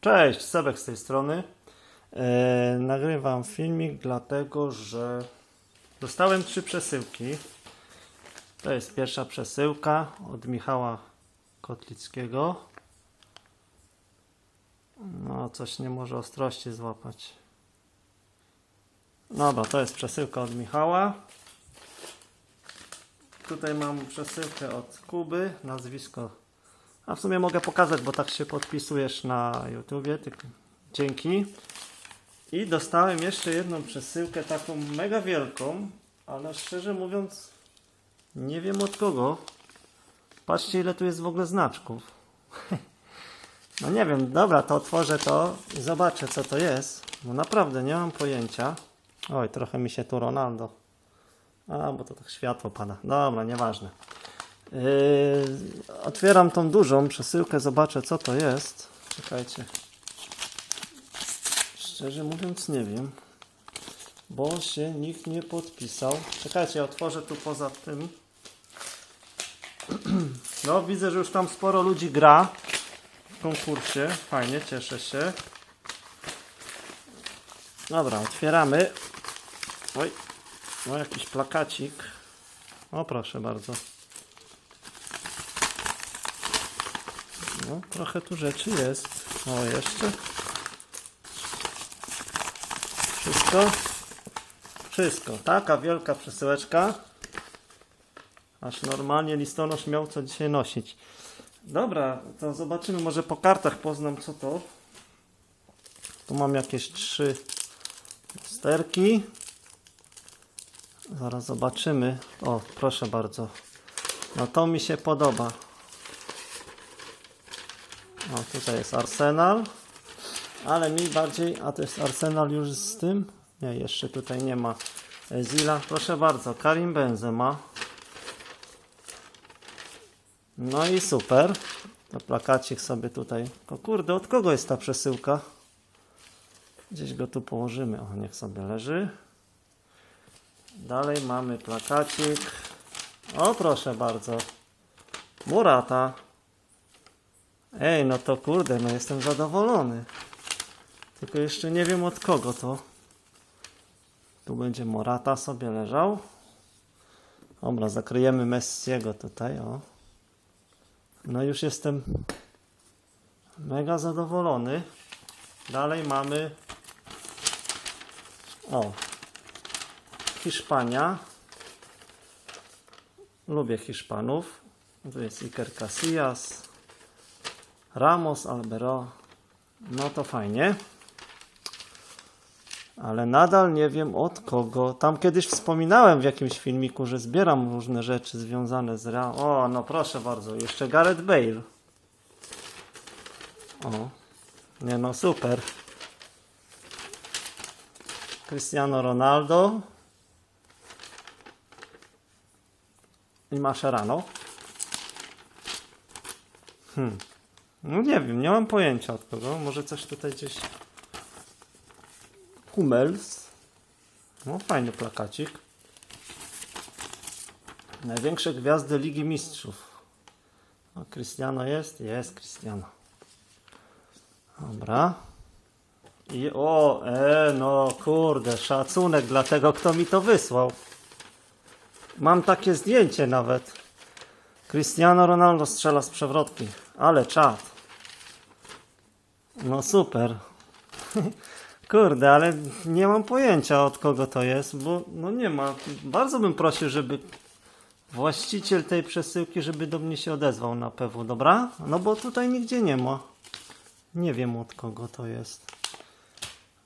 Cześć, Sebek z tej strony. E, nagrywam filmik dlatego, że dostałem trzy przesyłki. To jest pierwsza przesyłka od Michała Kotlickiego. No, coś nie może ostrości złapać. Dobra, to jest przesyłka od Michała. Tutaj mam przesyłkę od Kuby, nazwisko a w sumie mogę pokazać, bo tak się podpisujesz na YouTubie. Dzięki. I dostałem jeszcze jedną przesyłkę, taką mega wielką, ale szczerze mówiąc, nie wiem od kogo. Patrzcie, ile tu jest w ogóle znaczków. No nie wiem, dobra, to otworzę to i zobaczę, co to jest. No naprawdę, nie mam pojęcia. Oj, trochę mi się tu Ronaldo. A, bo to tak światło pada. Dobra, nieważne. Yy, otwieram tą dużą przesyłkę, zobaczę co to jest. Czekajcie. Szczerze mówiąc nie wiem. Bo się nikt nie podpisał. Czekajcie, otworzę tu poza tym. No, widzę, że już tam sporo ludzi gra w konkursie. Fajnie, cieszę się. Dobra, otwieramy. Oj, no jakiś plakacik. O, proszę bardzo. No, trochę tu rzeczy jest. O, jeszcze. Wszystko? Wszystko. Taka wielka przesyłeczka. Aż normalnie listonosz miał co dzisiaj nosić. Dobra, to zobaczymy. Może po kartach poznam co to. Tu mam jakieś trzy sterki. Zaraz zobaczymy. O, proszę bardzo. No to mi się podoba. O, tutaj jest Arsenal. Ale mi bardziej, a to jest Arsenal już z tym? Nie, jeszcze tutaj nie ma Zila. Proszę bardzo, Karim Benzema. No i super. To plakacik sobie tutaj. O kurde, od kogo jest ta przesyłka? Gdzieś go tu położymy. O, niech sobie leży. Dalej mamy plakacik. O, proszę bardzo. Murata. Ej, no to kurde, no jestem zadowolony. Tylko jeszcze nie wiem od kogo to. Tu będzie Morata sobie leżał. Dobra, zakryjemy Messiego tutaj, o. No już jestem mega zadowolony. Dalej mamy o Hiszpania. Lubię Hiszpanów. Tu jest Iker Casillas. Ramos, Albero. No to fajnie. Ale nadal nie wiem od kogo. Tam kiedyś wspominałem w jakimś filmiku, że zbieram różne rzeczy związane z Real. O, no proszę bardzo. Jeszcze Gareth Bale. O. Nie no, super. Cristiano Ronaldo. I Mascherano. Hmm. No nie wiem, nie mam pojęcia od kogo. Może coś tutaj gdzieś. Hummels. No fajny plakacik. Największe gwiazdy Ligi Mistrzów. O, Cristiano jest? Jest Cristiano. Dobra. I o, e, no kurde, szacunek dla tego, kto mi to wysłał. Mam takie zdjęcie nawet. Cristiano Ronaldo strzela z przewrotki. Ale czad. No super. Kurde, ale nie mam pojęcia od kogo to jest, bo no nie ma. Bardzo bym prosił, żeby właściciel tej przesyłki, żeby do mnie się odezwał na PW, dobra? No bo tutaj nigdzie nie ma. Nie wiem od kogo to jest.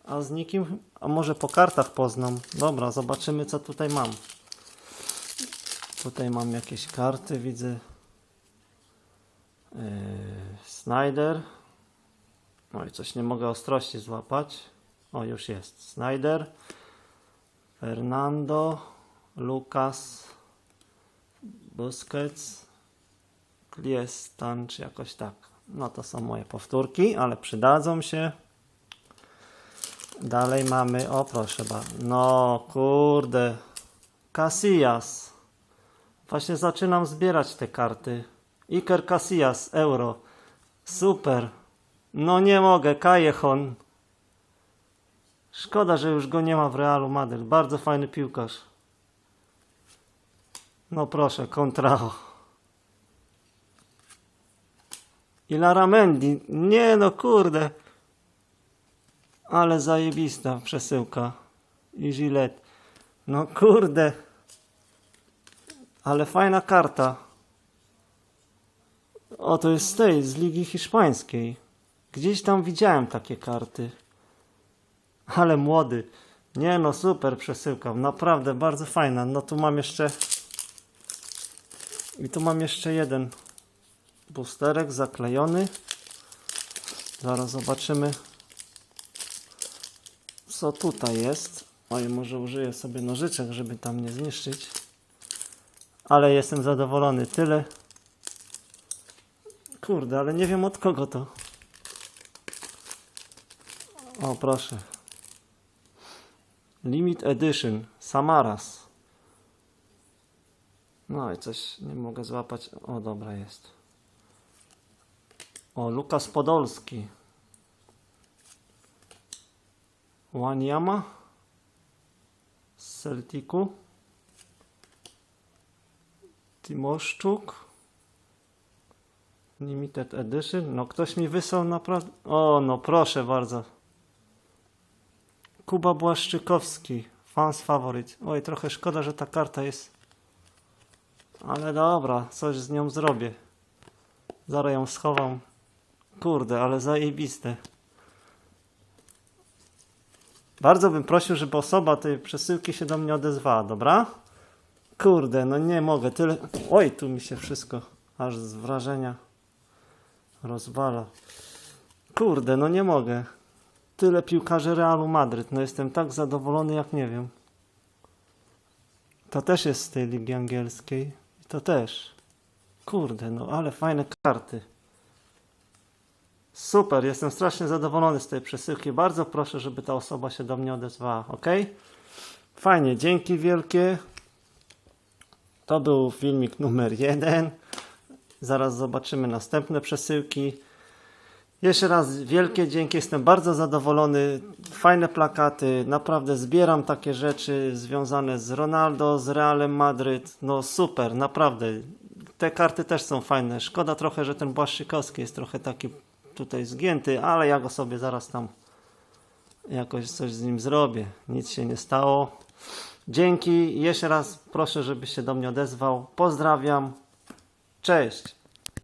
A z nikim, a może po kartach poznam. Dobra, zobaczymy co tutaj mam. Tutaj mam jakieś karty, widzę. Snyder. Oj, coś nie mogę ostrości złapać. O, już jest. Snyder. Fernando. Lucas. Busquets. Kliestan, czy jakoś tak. No to są moje powtórki, ale przydadzą się. Dalej mamy, o proszę bardzo. No kurde. Casillas. Właśnie zaczynam zbierać te karty. Iker Casillas, euro. Super. No nie mogę, Kajechon. Szkoda, że już go nie ma w Realu Madryt. Bardzo fajny piłkarz. No proszę, kontrao. I Laramendi. Nie no, kurde. Ale zajebista przesyłka. I Gillette. No kurde. Ale fajna karta. O, to jest z tej, z Ligi Hiszpańskiej. Gdzieś tam widziałem takie karty. Ale młody. Nie no, super przesyłka. Naprawdę bardzo fajna. No tu mam jeszcze... I tu mam jeszcze jeden boosterek zaklejony. Zaraz zobaczymy, co tutaj jest. Oj, może użyję sobie nożyczek, żeby tam nie zniszczyć. Ale jestem zadowolony. Tyle. Kurde, ale nie wiem od kogo to. O, proszę. Limit Edition. Samaras. No i coś nie mogę złapać. O, dobra jest. O, Lukas Podolski. Wanyama z Celticu. Timoszczuk. Limited Edition. No ktoś mi wysłał naprawdę... O, no proszę bardzo. Kuba Błaszczykowski. Fans faworyt. Oj, trochę szkoda, że ta karta jest... Ale dobra, coś z nią zrobię. Zaraz ją schowam. Kurde, ale zajebiste. Bardzo bym prosił, żeby osoba tej przesyłki się do mnie odezwała, dobra? Kurde, no nie mogę, tyle... Oj, tu mi się wszystko aż z wrażenia rozwala. Kurde, no nie mogę. Tyle piłkarzy Realu Madryt, no jestem tak zadowolony jak nie wiem. To też jest z tej ligi angielskiej. To też. Kurde, no ale fajne karty. Super, jestem strasznie zadowolony z tej przesyłki. Bardzo proszę, żeby ta osoba się do mnie odezwała, ok? Fajnie, dzięki wielkie. To był filmik numer jeden. Zaraz zobaczymy następne przesyłki. Jeszcze raz wielkie dzięki, jestem bardzo zadowolony. Fajne plakaty, naprawdę zbieram takie rzeczy związane z Ronaldo, z Realem Madryt. No super, naprawdę. Te karty też są fajne. Szkoda trochę, że ten Błaszczykowski jest trochę taki tutaj zgięty, ale ja go sobie zaraz tam jakoś coś z nim zrobię. Nic się nie stało. Dzięki. Jeszcze raz proszę, żeby się do mnie odezwał. Pozdrawiam. Cześć.